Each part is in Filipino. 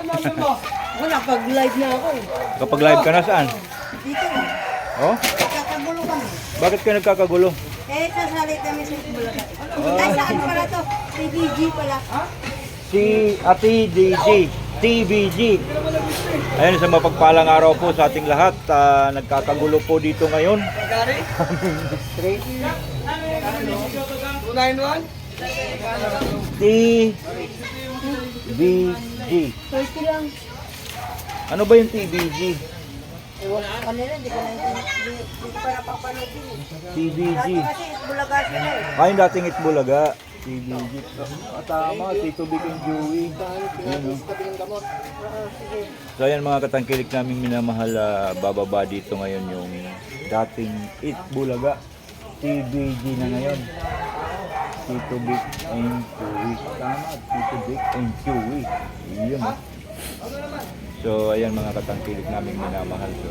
Wala, pag live na ako. Kapag live ka na saan? Dito, Oh? kakagulo kami. Bakit ka nagkakagulo? Eh, sasali kami sa Bulacan. Ay, saan pala to? PBG pala. Si Ate DJ, TBG. Ayun, sa mapagpalang araw po sa ating lahat. Ah, nagkakagulo po dito ngayon. Street. TBG. 30 lang. Ano ba yung TBG? Ko kanila, hindi ko na hindi, ko pa napapanood yun. eh. TBG. Dati kasi Bulaga sila eh. Ay, yung dating Itbulaga. TBG. Ah, tama, Tito Vic and Joey. Ayun, oh. So ayan mga katangkilik namin minamahal, ah, bababa dito ngayon yung dating Itbulaga. TBG na ngayon. Tito Vic and Chewy. Tama, Tito Vic and Chewy. Yun. ah. So ayan mga katangkilik namin minamahal. So.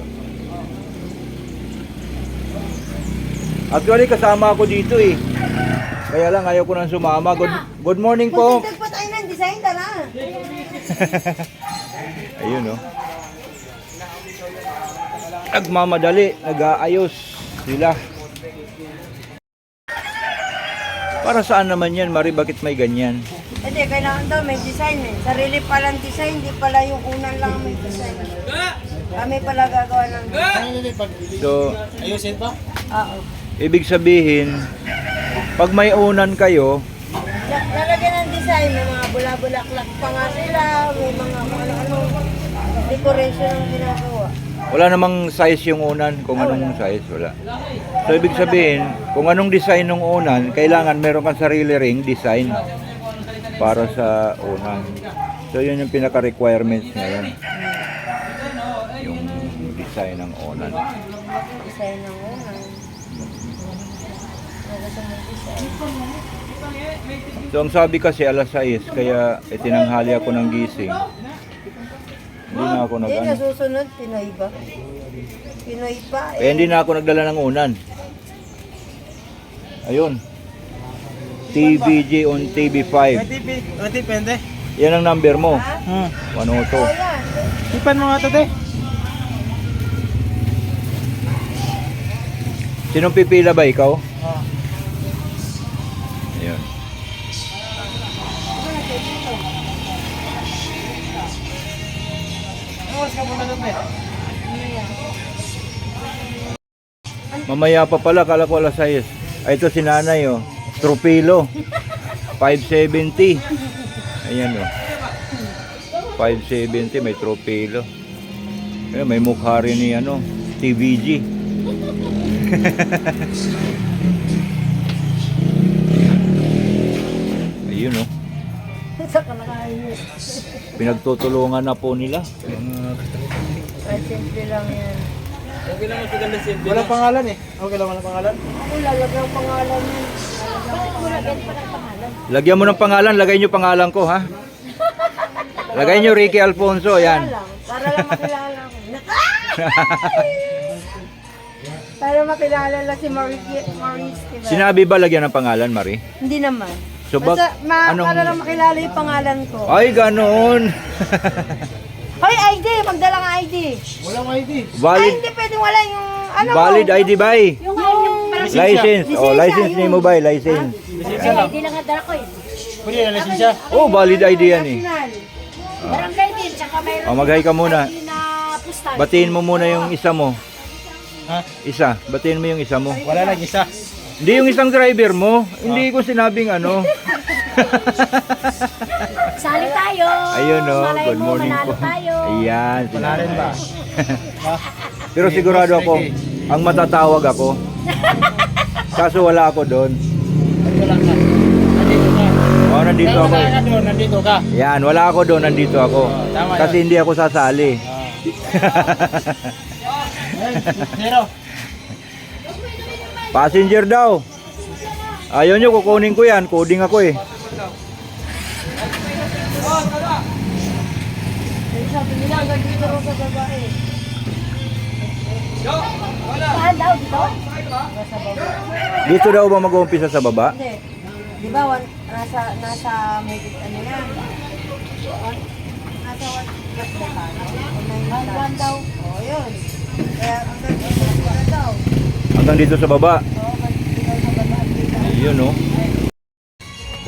Actually kasama ako dito eh. Kaya lang ayaw ko nang sumama. Good, good morning po. Pa tayo ng design, tara. Ayun oh. Nagmamadali, nag-aayos sila. Para saan naman yan, Mari? Bakit may ganyan? Hindi, kailangan daw may design eh. Sarili palang design, hindi pala yung unan lang may design. Kami pala gagawa ng So, Ayusin pa? Oo. ibig sabihin, pag may unan kayo, La- Lalagyan ng design, may mga bula-bulaklak pa nga sila, may mga kung ano-ano decoration ang ginagawa. wala namang size yung unan, kung anong size, wala. So, ibig sabihin, kung anong design ng unan, kailangan meron kang sarili ring design para sa unan. So, yun yung pinaka-requirements ngayon. Yung design ng unan. Design ng unan. So, ang sabi kasi alas 6, kaya itinanghali ako ng gising. Hindi na ako nag Hindi, nasusunod, Pinoy ba? Pinoy pa Kaya hindi na ako nagdala ng unan. Ayun. TBG on TV5. Depende. Yan ang number mo. Hmm. Ano to? Ipan mo nga to, te. Sinong pipila ba ikaw? Oh. Ayun. Mamaya pa pala, kala ko alas 6. Ay, ito si nanay, oh. Tropilo. 570. Ayan, oh. 570, may tropilo. Ayun, may mukha rin ni, ano, TVG. Ayun, oh. Pinagtutulungan na po nila. Ay, simple lang yan. Okay lang mas maganda simple. Walang pangalan eh. Okay lang walang pangalan. Ako lalagyan ang pangalan. Bakit mo lagyan pa ng pangalan? Lagyan mo ng pangalan, lagay nyo pangalan ko, ha? Lagay nyo Ricky Alfonso, yan. Para lang, para lang makilala ko. para makilala lang si Maurice, Maurice diba? Sinabi ba lagyan ng pangalan, Marie? Hindi naman. So, Basta, ma- anong- para lang makilala yung pangalan ko. Ay, ganoon. Hoy, ID! Magdala ng ID! Walang ID. Ay, Valid, hindi pwedeng wala yung ano valid mo. ID ba? eh? Yung, yung, License. Oh, license name mo ba? eh? License. Lisensya lang. Hindi lang nadala ko eh. Pwede na lisensya. Oh, valid ID yan eh. National. Barangay din, tsaka mayroon Oh, mag-hi ka muna. din na postal. Batiin mo muna yung isa mo. Ha? Isa. Batiin mo yung isa mo. Wala lang isa. Hindi yung isang driver mo. Hindi ko sinabing ano. Sali tayo. Ayun oh, Malay good mo, morning manalo po. tayo. Ayan. Panalin ba? Ha? Pero sigurado ako, ang matatawag ako. Kaso wala ako doon. Ito lang ka. Nandito ka. Oh, nandito ako. wala ka doon, nandito ka. Yan, wala ako doon, nandito ako. Oh, Kasi hindi ako sasali. Ayun, Zero. Passenger daw. Ayaw nyo, kukunin ko yan. Coding ako eh. Eh, Sabi nila, dito raw sa babae. Saan daw dito? Dito daw ba mag-uumpisa sa baba? Hindi. Di ba, wan- nasa, nasa, may, ano yan? Wan- Nasa One daw. Oo, yun. Kaya hanggang dito daw. Hanggang dito sa baba. Oo, hanggang dito sa baba. Ayun oh.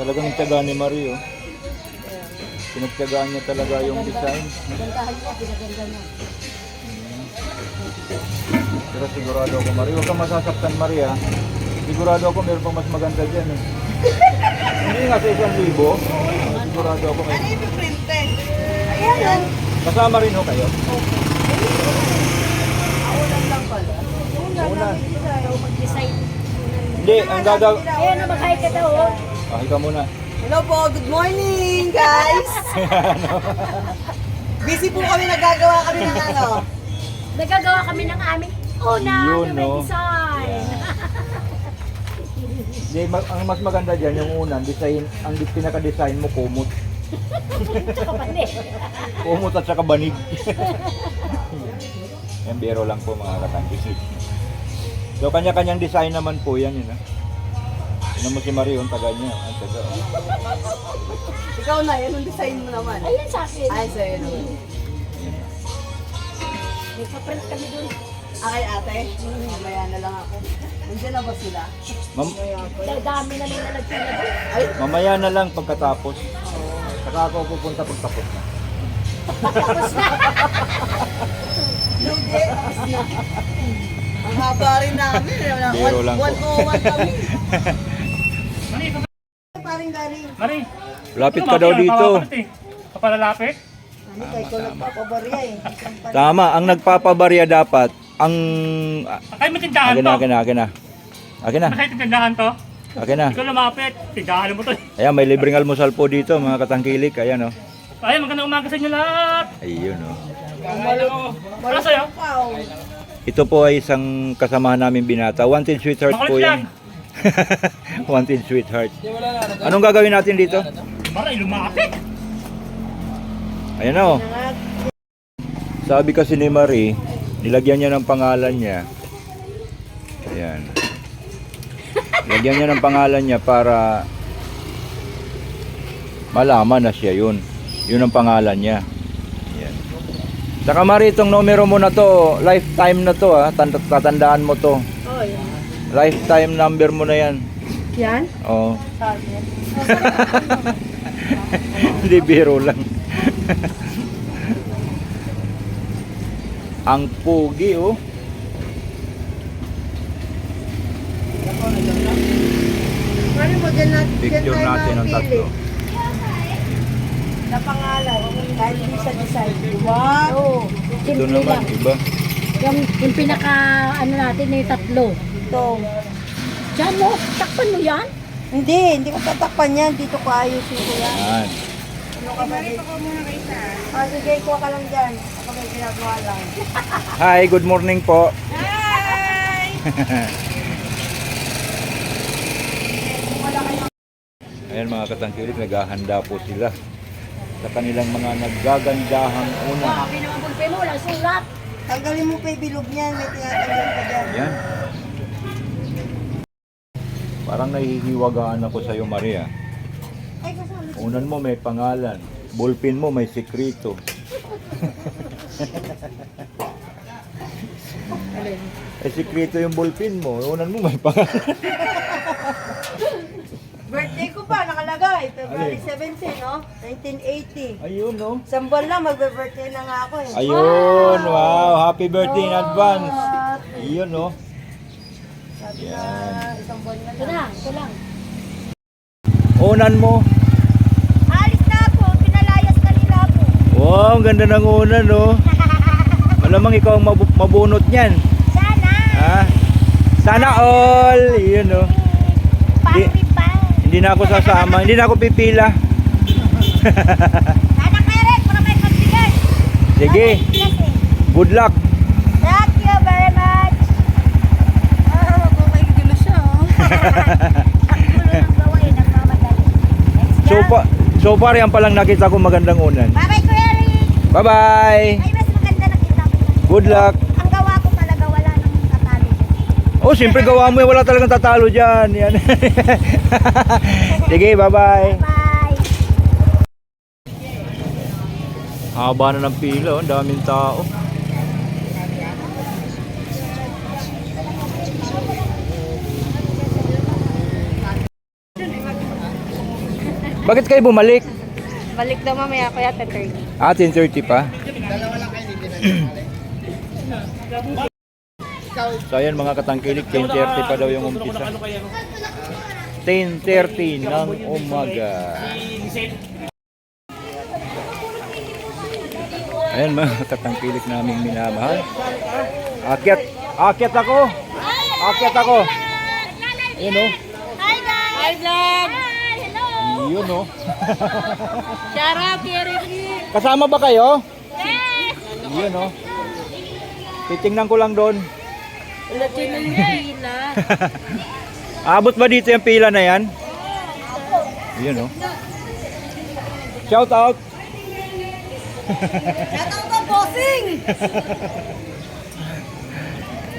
Talagang tiyaga ni Marie oh. Pinagtiyagaan niya talaga yung design. Gandahan niya, pinaganda niya. Pero sigurado ako Marie, huwag kang masasaktan Marie ah. Sigurado ako meron pang mas maganda dyan eh. Hindi nga sa isang libo. Sigurado ako may... Ano yung printed? Ayan. Kasama rin ho kayo. Aulan lang pala. Unan. Ikaw mag-design. Hindi, ang gagawin... Ayan na, mag-hi ka daw. Oh. Ah, ikaw muna. Hello po, good morning guys! Busy po kami, nagagawa kami ng ano. Nagagawa kami ng aming una Yun, no? design. Hindi, ma- ang mas maganda dyan, yung unang design, ang di- pinaka-design mo, kumot. Tsaka. Kumot at saka banig. Yan, biro lang po mga katangkis. So, kanya-kanyang design naman po yan. Yun, ha? Tignan mo si Marion, taga niya. Ang taga. oh. Ikaw na, yan ang design mo naman. Ayan sa akin. Ay, sa'yo naman. May paprint kami dun. Ah, kay ate? Mamaya na lang ako. Nandiyan na ba sila? Mam- Dami na nila nagpila dun. Ay, mamaya na lang pagkatapos. Saka ako pupunta pagtapos na. lugi. Tapos na. Ang haba rin namin. Biro lang po. 101 kami. Paring galing. Mari, Lapit ka daw dito. Kapalalapit? Ano kay ko nagpapabarya eh. Tama, ang nagpapabarya dapat, ang... Akay may tindahan Akin to. na, akin na, akin na. Akin na, tindahan to. akin na. Ikaw lumapit. Tindahan mo to. Ayan, may libreng almusal po dito, mga katangkilik. Ayan, oh. Ay, magandang umaga sa inyo lahat. Ayun, oh. Ano? Sa'yo? Ito po ay isang kasamahan namin binata. Wanted Sweetheart po yan. Wanted Sweetheart. Anong gagawin natin dito? Maray, lumapit. Ayan na, oh. Sabi kasi ni Marie, nilagyan niya ng pangalan niya. Ayan. Nilagyan niya ng pangalan niya para malaman na siya yun. Yun ang pangalan niya. Ayan. Saka Marie, itong numero mo na to, lifetime na to ha. Tand- tatandaan mo to. Lifetime number mo na yan. Yan? Oo. Hindi biro lang. Ang pugi oh. Paano mo dyan natin? Picture natin ang tatlo. Sa pangalan, kahit hindi sa design. Wow! Oo. Ito Simple naman, lang. iba. Yung, yung pinaka, ano natin, yung tatlo. Ito. Diyan mo, takpan mo yan. Hindi, hindi ko tatakpan yan. Dito ko ayusin ko yan. Yan. Ano ka ba? Marito ko muna kayo sa. Ah, sige, kuha ka lang dyan. Ako may ginagawa lang. Hi, good morning po. Ayan mga katangkilik, naghahanda po sila sa kanilang mga naggagandahang una. Sabi naman pagpe mo, walang sulat. Tanggalin mo pa yung bilog niyan. May tinatanggal ka dyan. Yan. Parang nahihiwagaan ako sa iyo, Maria. Unan mo may pangalan. Ballpen mo may sekreto. eh, sekreto yung ballpen mo. Unan mo may pangalan. Birthday ko pa, nakalagay. February Alin? 17, no? 1980. Ayun, no? Isang buwan lang, magbe-birthday na nga ako eh. Ayun, wow. Happy birthday in advance. Ayun, no? Sabi na, Yan. Isang buwan na Ito lang. na, ito lang. Unan mo. Alis na ako, pinalayas kanila ako. Wow, ang ganda ng unan, no? Malamang ikaw ang mabu- mabunot niyan. Sana, Ha? Sana all. Ayun, no? Di- pa. Hindi na ako sasama. Hindi na ako pipila. Sana kayo rin, para may pagbigay. Sige. Good luck. Thank you very much. Ah, kumaigulo siya, oh. Ang gulo ng gawain, nagmamadali. Let's go. So, pa, so far yan palang nakita ko magandang unan. Bye-bye, Kuya Rick. Bye-bye. Ay, mas maganda nakita ko. Good luck. Ang gawa ko talaga, wala nang tatalo. Oh, siyempre gawa mo yan. Wala talagang tatalo dyan. Yan. Sige, bye-bye. Bye. Haba na ng pila, oh. ang daming tao. Bakit kayo bumalik? Balik daw mamaya kuya 10.30. Ah, 10.30 pa. so ayan mga katangkilik, 10.30 pa daw yung umpisa. 10.30 ng umaga. Ayan mga katangkilik naming minamahal. Akyat, akyat ako. Akyat ako. Ayan o. Hi guys! Hi vlog! Yun o. Shout out kay Ricky! Kasama ba kayo? Yes! Yun o. Titingnan ko lang doon. Wala yung pila. Abot ba dito yung pila na yan? Yun o. Shout out. Shout out bossing!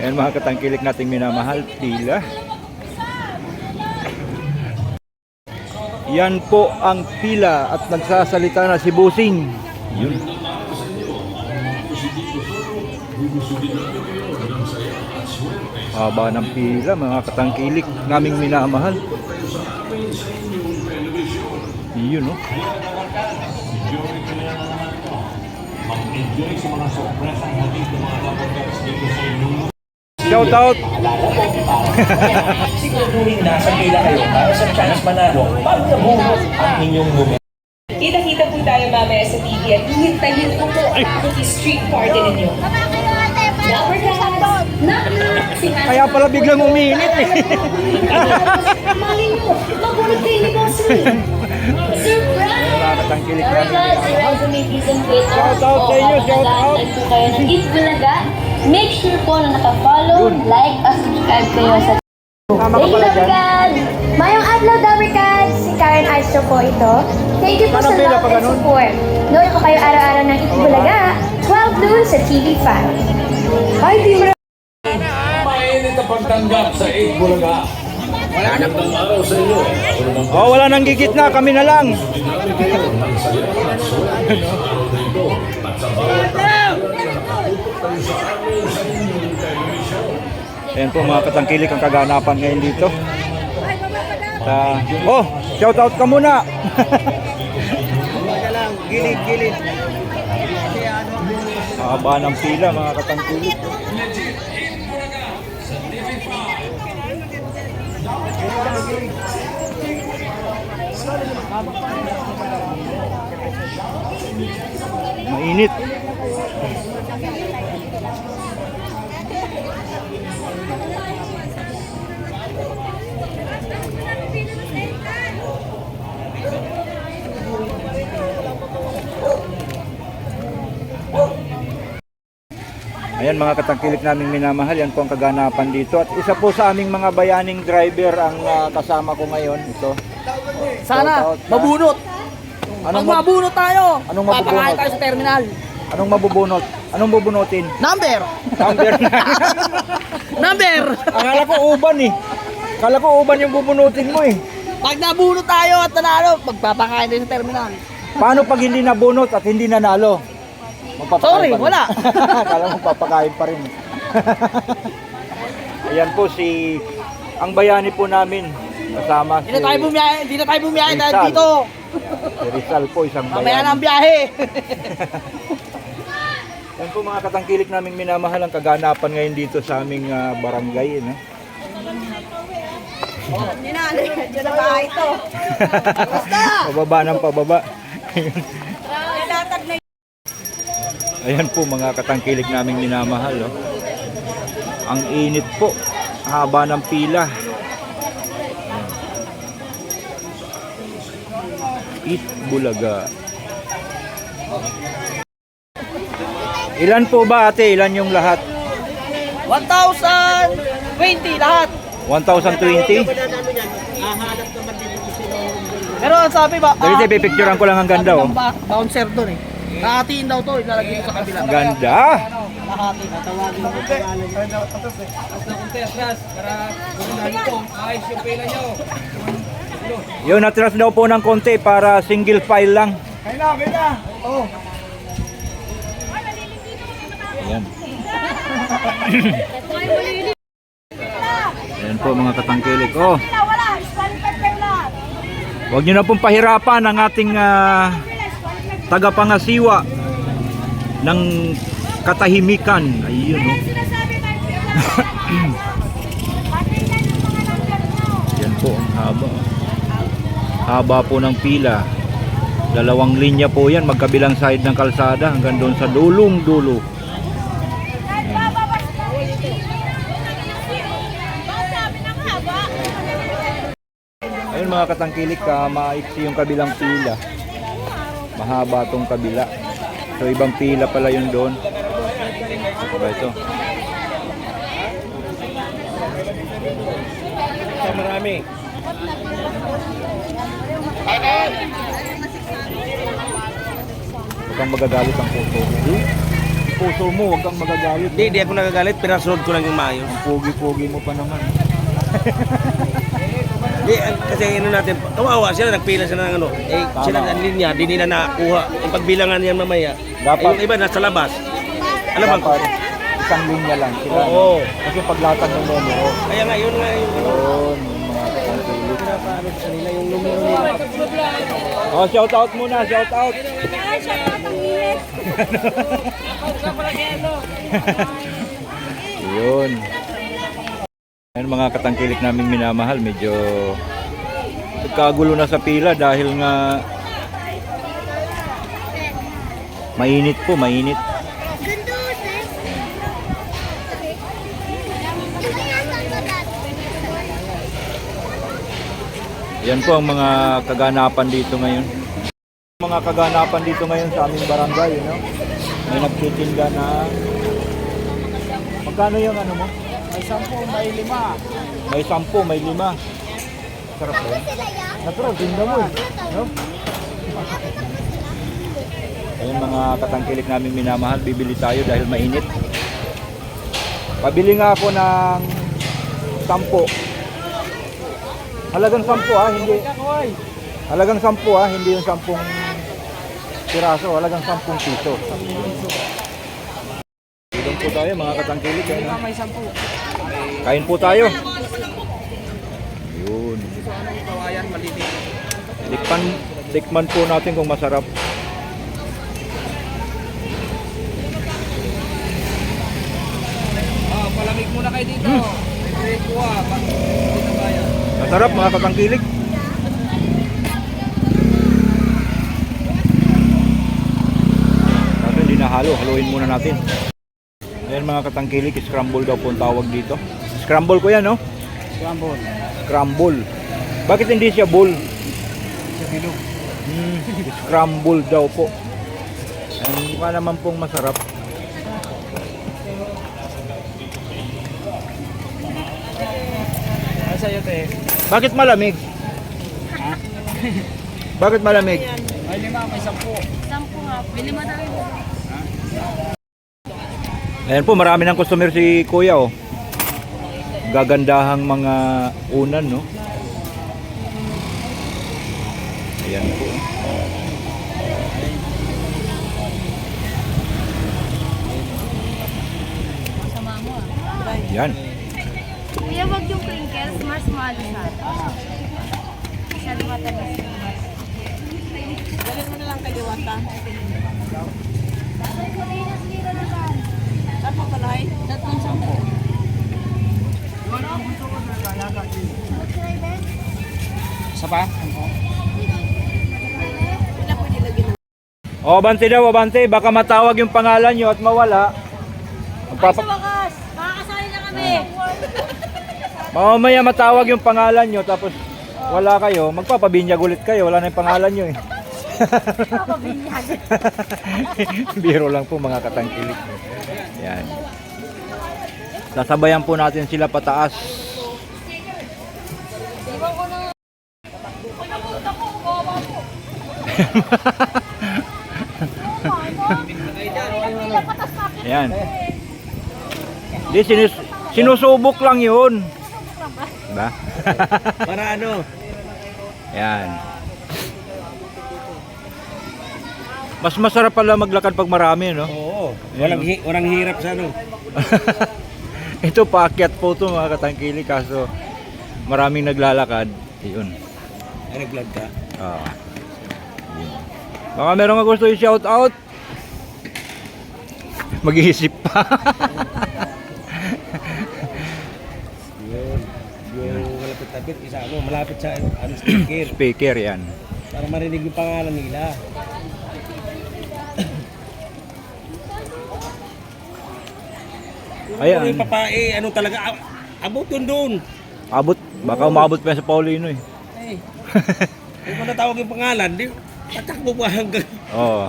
Ayan mga katangkilik nating minamahal, pila. Yan po ang pila at nagsasalita na si Busing. Yun. Haba ng pila mga katangkilik naming minamahal. Yun oh. Shout out Siguraduhin nasa pila kayo para sa chance manalo pag nabunot ang inyong numero. Kita-kita po tayo mamaya sa TV at hihintayin ko po ang aking street party ninyo. Kaya pala biglang umiinit eh. Mali nyo! Magulat kayo ni Boss! Surprise! Mga katangkilik Alright namin guys, minamahal. arrival may please and wait. Shout out sa inyo, shout out. Nag po Make sure po na naka-follow, like, at subscribe kayo sa Thank you. Dabrikan! Mayong adlaw, Dabrikan! Si Karen Astro po ito. Thank you po sa love and support. Noon ko kayo araw-araw ng Itbulaga, 12 noon sa TV5. Hi, Team Mainit ang pagtanggap sa 8 Bulaga. Magandang araw sa inyo. Po Oh, wala nang gigit na, kami na lang. Kayo sa amin sa inyong television. Ayan po mga katangkilik ang kaganapan ngayon dito. Ta oh, shout out ka muna. Gilid, gilid. Haba ng pila mga katangkilik. Mainit. Ayan mga katangkilik naming minamahal, yan po ang kaganapan dito. At isa po sa aming mga bayaning driver ang ah, kasama ko ngayon. Ito. Sana, out, mabunot. Anong, Pag mab- mabunot tayo, Anong mabubunot? tayo sa terminal. anong mabubunot? Anong bubunutin? Number! Number na. Number! Akala ko uban eh. Akala ko uban yung bubunutin mo eh. Pag nabunot tayo at nanalo, magpapakain tayo sa terminal. Paano pag hindi nabunot at hindi nanalo? Magpapakain Sorry, pa rin. wala. Akala mo papakain pa rin. Ayan po si ang bayani po namin kasama si, Hindi na tayo bumiyahe, hindi na tayo bumiyahe dahil Rizal. dito. si Rizal po isang Mamaya na ang biyahe. Yan po mga katangkilik naming minamahal ang kaganapan ngayon dito sa aming ah, barangay. Eh, no? Hindi na, dyan na bahay to. pababa ng pababa. Ayan po mga katangkilik naming minamahal. Oh. Ang init po. Haba ng pila. Eat Bulaga. Ilan po ba ate? Ilan yung lahat? 1,020 lahat. 1,020? Pero ang sabi ba, Dali tayo, pipicturean ko lang ang ganda, oh. Bouncer doon eh. Kahatiin daw to, ilalagay ko sa kabila. Ganda! Kahati. Tatawagin mo Yun, natras daw po ng konti para single file lang. Kaya na, kaya na. Oh. Ayan. Ayan po mga katangkilik. Oh, huwag nyo na pong pahirapan ang ating ah, tagapangasiwa ng katahimikan. Ayun, oh. Mo. Yan po ang haba. Haba po ng pila. Dalawang linya po yan, magkabilang side ng kalsada hanggang doon sa dulong dulo. Ayun mga katangkilik, ka, maiksi yung kabilang pila. Mahaba tong kabila. So ibang pila pala yun doon. Ito ba ito? Marami. Huwag kang magagalit ang puso mo. Hmm? Puso mo, huwag kang magagalit. Hindi, hindi ako nagagalit. Pinasunod ko lang yung maayos. Ang pogi-pogi mo pa naman. Ang- kasi ano natin, kawawa sila, nagpila sila ng ano. Eh, Tama. sila ng linya, di nila nakuha. Yung pagbilangan niya mamaya. Dapat- Eh, yung iba nasa labas. Alam mo, Dapat isang linya lang sila. Oo. Kasi paglatag ng numero, kaya nga, yun nga yung ano. yun, yung mga katangkilik. Pinapaano sa nila yung numero nila. Oh, shout out muna, shout out. Ay, siya pa tumingin. Yun. Ayun mga katangkilik naming minamahal, medyo nagkagulo na sa pila dahil nga mainit po, mainit. Yan po ang mga kaganapan dito ngayon. Mga kaganapan dito ngayon sa aming barangay, you know? May nagtitinda na Magkano yung ano mo? May sampu, may lima. May sampu, may lima. Sarap yan? Natural, tinda mo eh. No? Ayun mga katangkilik namin minamahal, bibili tayo dahil mainit. Pabili nga ako ng sampo. Halagang sampo ha, hindi. Halagang sampo ha, hindi yung sampung piraso, halagang sampung piso. Tayo mga katangkilik. Ayun, ha? May sampu. Kain po tayo. Yun. Tikman, tikman po natin kung masarap. Ah, palamig muna kayo dito. Ko ah. Masarap mga katangkilik. Kaso hindi na halo, haluin muna natin. Ayan mga katangkilik, scramble daw po ang tawag dito. Scramble ko yan, no? Scramble. Scramble. Bakit hindi siya bull? Sa bilog. Hmm, scramble daw po. Ang mukha naman pong masarap. Ay, sa'yo, te. Bakit malamig? Bakit malamig? May lima, may sampu. Sampu nga. Bili mo na rin. Ayan po, marami ng customer si Kuya oh. Gagandahang mga unan, no? Ayan po. Ayan. Kuya, wag yung crinkles. Mars mo alisal. Masyado matagas. Galit mo na lang kay Diwata. Saan pa pala eh? Tatlong sampo. Isa pa? O, abante daw, abante. Baka matawag yung pangalan nyo at mawala. Magpapa- wakas, makakasali na kami. Mamaya matawag yung pangalan nyo tapos wala kayo. Magpapabinyag ulit kayo. Wala na yung pangalan nyo eh. Biro lang po mga katangkilik. Yan. Sasabayan po natin sila pataas. Yan. Di sinus sinusubok lang 'yun. Diba? Para ano? Yan. Mas masarap pala maglakad pag marami, no? Oo. Walang, hi- walang hirap sa ano. Ito paakyat po ito mga katangkili kaso maraming naglalakad. Yun. Ay, nag-vlog ka. Ah. Yun. Baka meron gusto i-shout out. Mag-iisip pa. Yun. Yung malapit-lapit, isa ano, malapit sa ano, speaker. Speaker yan. Para marinig yung pangalan nila. Ayan. Yung papae, ano talaga, ab- abot dun dun. Abot. Baka umabot pa sa Paulino eh. Ay. Kung mo natawag yung pangalan, di, tatakbo pa hanggang. Oo.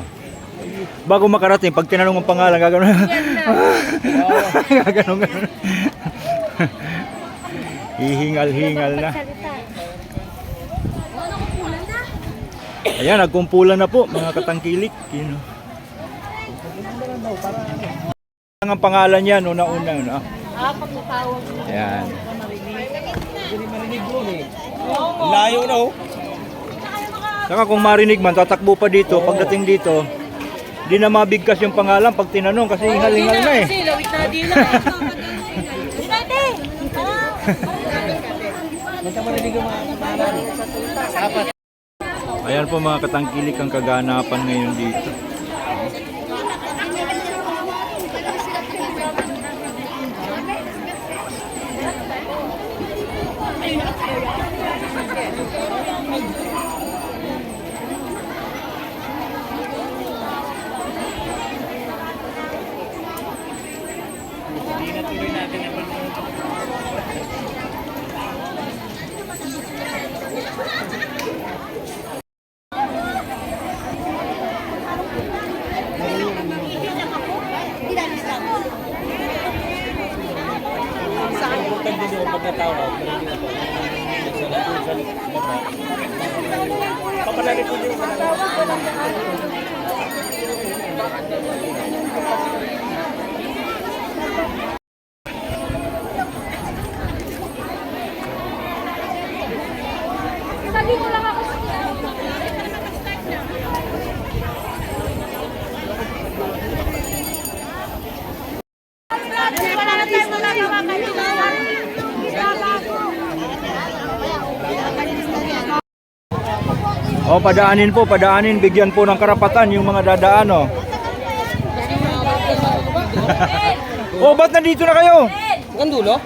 Bago makarating, pag tinanong ang pangalan, gagano'n. gagano'n, gano'n. Hihingal-hingal na. Ayan, nagkumpulan na po, mga katangkilik. Yun. oh. Ang pangalan yan, una-una. No? Ah, pag natawag mo. Ayan. Eh. Layo na oh. Saka kung marinig man, tatakbo pa dito. Pagdating dito, di na mabigkas yung pangalan pag tinanong kasi hingal-hingal na eh. Lawit na din na. Ayan po mga katangkilik ang kaganapan ngayon dito. Pag din yung pag natawag, marinig ako. Sa lahat sa baba. Papalarin ko din yung Sabi O, padaanin po, padaanin. Bigyan po ng karapatan yung mga dadaan, o. oh, ba't nandito na kayo? Ang dulo?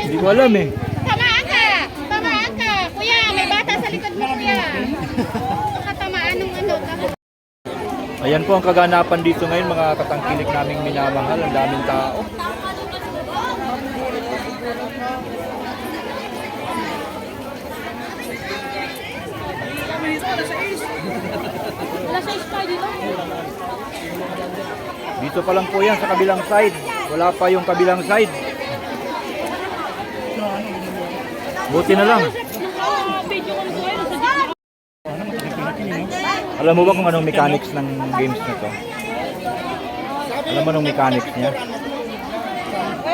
Hindi ko alam eh. Tamaan ka! Tamaan ka! Kuya, may bata sa likod mo, kuya. Baka tamaan ng ano. Ayan po ang kaganapan dito ngayon, mga katangkilik naming minamahal. Ang daming tao. Wala sa ispa dito. Pa lang po yan sa kabilang side. Wala pa yung kabilang side. Buti na lang. Alam mo ba kung anong mechanics ng games na to? Alam mo anong mechanics niya?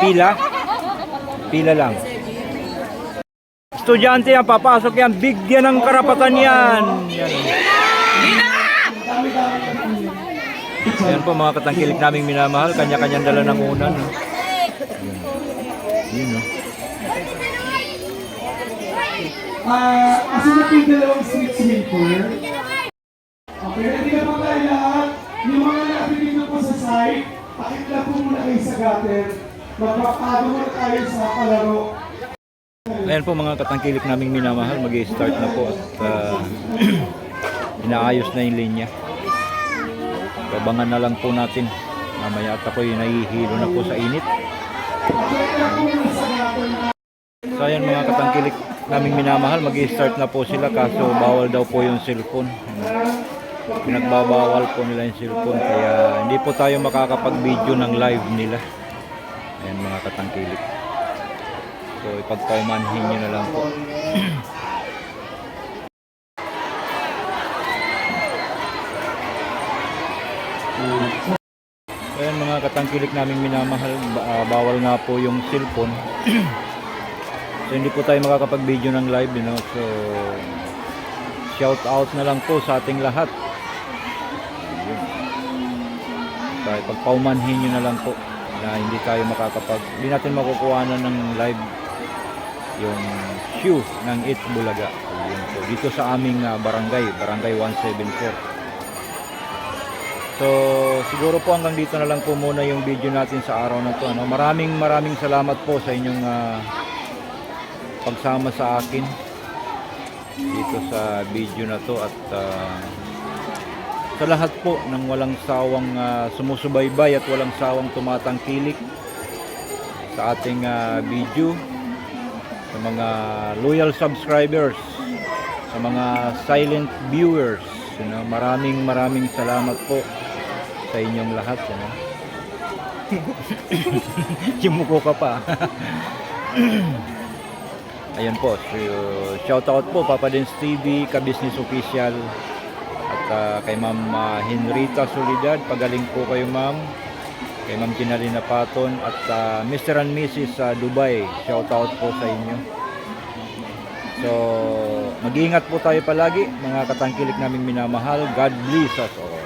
Pila? Pila lang. Estudyante yan, papasok yan, bigyan ng karapatan yan. Yan. Ayan po mga katangkilik naming minamahal, kanya-kanyang dala ng unan. No? Yun. No? Ah, kasi na po yung dalawang street sweeper. Okay, hindi na tayo lahat. Yung mga natin dito po sa site, pakitla po muna kayo sa gutter. Magpapado muna tayo sa palaro. Ayan po mga katangkilik naming minamahal, mag-start na po at ah, inaayos na yung linya. Kabangan na lang po natin. Mamaya at ako'y nahihilo na po sa init. So ayan mga katangkilik naming minamahal, mag-start na po sila kaso bawal daw po yung cellphone. Pinagbabawal po nila yung cellphone kaya hindi po tayo makakapag-video ng live nila. Ayan mga katangkilik. So ipagpaumanhin nyo na lang po. Ayan mga katangkilik naming minamahal, ba- ah, bawal nga po yung cellphone. so hindi po tayo makakapag-video ng live, you know. So shout out na lang po sa ating lahat. uh, pagpaumanhin nyo na lang po na hindi tayo makakapag hindi natin makukuha na ng live yung shoe ng It's Bulaga. Po. Dito sa aming ah, barangay, barangay 174. So, siguro po hanggang dito na lang po muna yung video natin sa araw na to. Ano? Maraming maraming salamat po sa inyong ah, pagsama sa akin dito sa video na to at ah, sa lahat po ng walang sawang ah, sumusubaybay at walang sawang tumatangkilik sa ating ah, video sa mga loyal subscribers sa mga silent viewers you know, maraming maraming salamat po sa inyong lahat you know. Yumuko ka pa. Ayan po, so, shout out po Papa Dens TV, Ka-Business Official at ah, kay Ma'am ah, Henrita Solidad, pagaling po kayo ma'am kay Ma'am Kinalina Paton at ah, Mr. and Mrs. sa Dubai, shout out po sa inyo so mag-iingat po tayo palagi mga katangkilik naming minamahal God bless us all